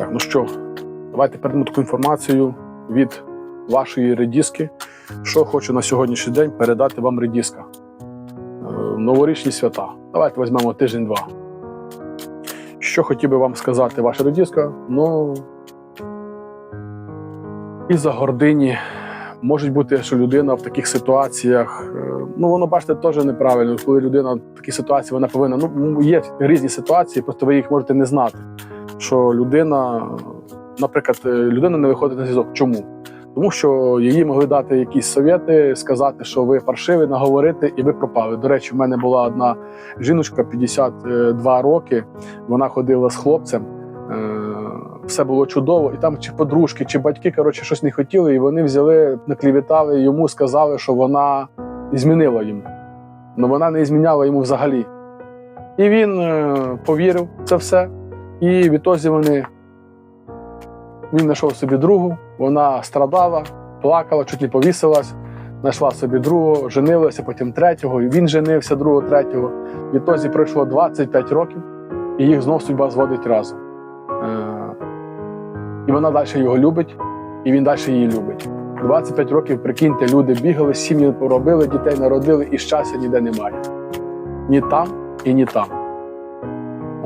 Так, ну що, давайте перейдемо таку інформацію від вашої редіски. Що хочу на сьогоднішній день передати вам редіска. Е, Новорічні свята. Давайте візьмемо тиждень-два. Що хотів би вам сказати ваша редіска? Ну, із-за гордині може бути, що людина в таких ситуаціях, е, ну воно бачите, теж неправильно. Коли людина в такій ситуації вона повинна. Ну є різні ситуації, просто ви їх можете не знати. Що людина, наприклад, е, людина не виходить на зв'язок. Чому? Тому що їй могли дати якісь совєти, сказати, що ви паршиві, наговорити, і ви пропали. До речі, в мене була одна жіночка 52 роки. Вона ходила з хлопцем. е, Все було чудово, і там чи подружки, чи батьки коротше щось не хотіли, і вони взяли, наклівітали йому, сказали, що вона змінила йому. Але вона не зміняла йому взагалі. І він е, повірив це все. І відтоді вони він знайшов собі другу, вона страдала, плакала, чуть не повісилась, знайшла собі другого, женилася, потім третього, і він женився другого, третього. Відтоді пройшло 25 років, і їх знов судьба зводить разом. Е, І вона далі його любить, і він далі її любить. 25 років, прикиньте, люди бігали, сім'ї поробили, дітей народили, і щастя ніде немає. Ні там і ні там.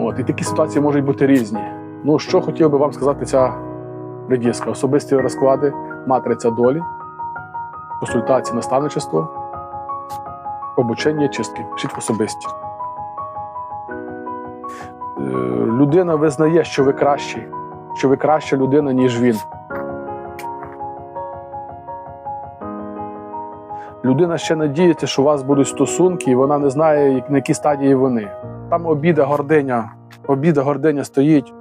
От, і такі ситуації можуть бути різні. Ну, що хотів би вам сказати ця редіска? Особисті розклади, матриця долі, консультації, наставничество, обучення, чистки. Пишіть особисті. Е, Людина визнає, що ви кращий, що ви краща людина, ніж він. Людина ще надіється, що у вас будуть стосунки, і вона не знає, на якій стадії вони. Там обіда, гординя, обіда, гординя стоїть.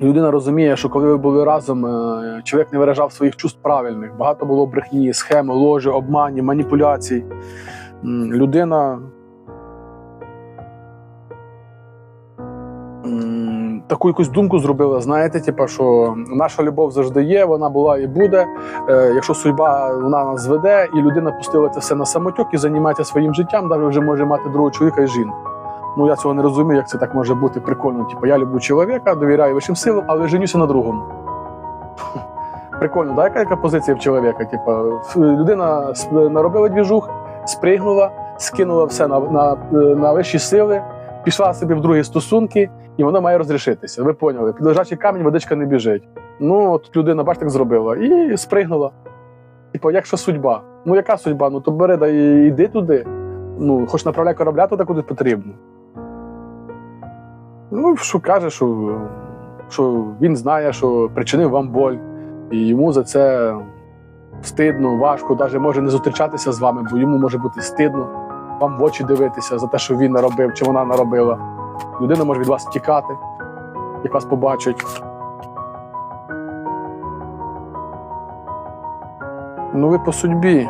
Людина розуміє, що коли ви були разом, е, чоловік не виражав своїх чувств правильних. Багато було брехні, схеми, ложі, обманів, маніпуляцій. Людина таку якусь думку зробила, знаєте, типу, що наша любов завжди є, вона була і буде. Е, Якщо судьба вона нас зведе, і людина пустила це все на самотюк і займається своїм життям, навіть вже може мати другого чоловіка і жінку. Ну я цього не розумію, як це так може бути прикольно. Типу, я люблю чоловіка, довіряю вищим силам, але женюся на другому. Прикольно, да? яка, яка позиція в чоловіка? Типу, людина наробила двіжух, спригнула, скинула все на, на, на вищі сили, пішла собі в другі стосунки, і вона має розрішитися. Ви поняли? Під лежачий камінь водичка не біжить. Ну, от людина, бачите, так зробила, і спригнула. Типу, якщо судьба? Ну, яка судьба? Ну то бери да і йди туди. Ну, хоч направляй корабля туди, куди потрібно. Ну, що каже, що, що він знає, що причинив вам боль, і йому за це стидно, важко, навіть може не зустрічатися з вами, бо йому може бути стидно вам в очі дивитися за те, що він наробив чи вона наробила. Людина може від вас тікати, як вас побачить. Ну, ви по судьбі.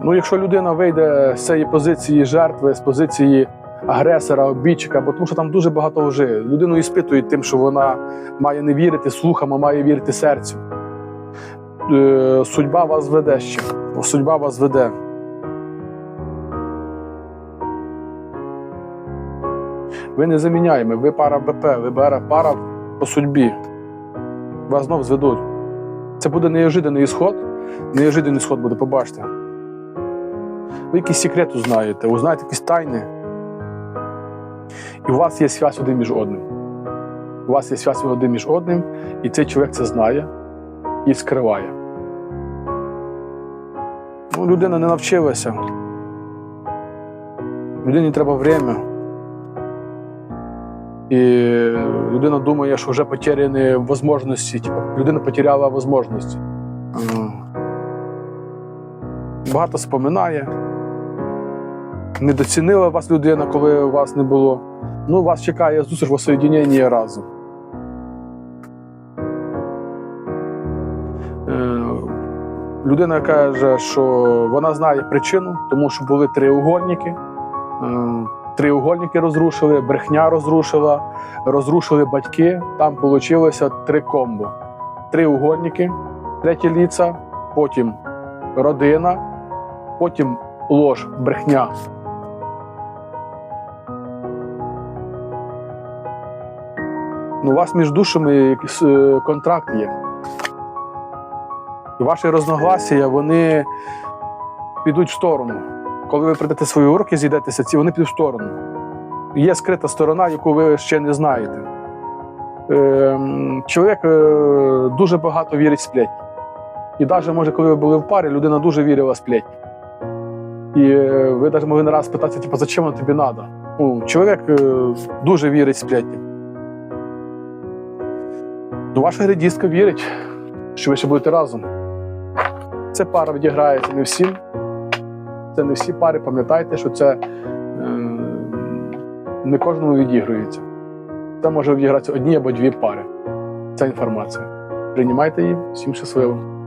Ну, якщо людина вийде з цієї позиції жертви, з позиції агресора, обідчика, бо тому що там дуже багато лжи. Людину іспитують тим, що вона має не вірити слухам, а має вірити серцю. Е, судьба вас веде ще. Судьба вас веде. Ви не заміняємо, ви пара БП, ви пара, пара по судьбі. Вас знов зведуть. Це буде неожиданий ісход. Неожиданий ісход буде, побачите. Ви якісь знаєте, ви знаєте якісь тайни. І у вас є зв'язь один між одним. У вас є зв'язь один між одним, і цей чоловік це знає і скриває. Ну, людина не навчилася. Людині треба время. І людина думає, що вже потеряні можливості. Типу, людина потеряла можливості. Е, Багато споминає. Недоцінила вас людина, коли вас не було. Ну, вас чекає зустріч воссоєдінення разом. Людина каже, що вона знає причину, тому що були треугольники. Е, Треугольники розрушили, брехня розрушила, розрушили батьки. Там вийшло три комбо: треугольники, треті ліца, потім родина, потім лож, брехня. Ну, у вас між душами е, контракт є. І ваші розногласія, вони підуть в сторону. Коли ви прийдете свої уроки, зійдетеся, ці вони підуть в сторону. Є скрита сторона, яку ви ще не знаєте. Ем, Чоловік е, дуже багато вірить в сплетні. І навіть, може, коли ви були в парі, людина дуже вірила в сплетні. І е, ви навіть могли не раз питатися, типу, зачем воно тобі треба? Ну, чоловік е, дуже вірить в сплетні. Ну, ваша гредістка вірить, що ви ще будете разом. Це пара відіграється не всім. Це не всі пари, пам'ятайте, що це е, не кожному відігрується. Це може відігратися одні або дві пари. Ця інформація. Приймайте її, всім щасливо.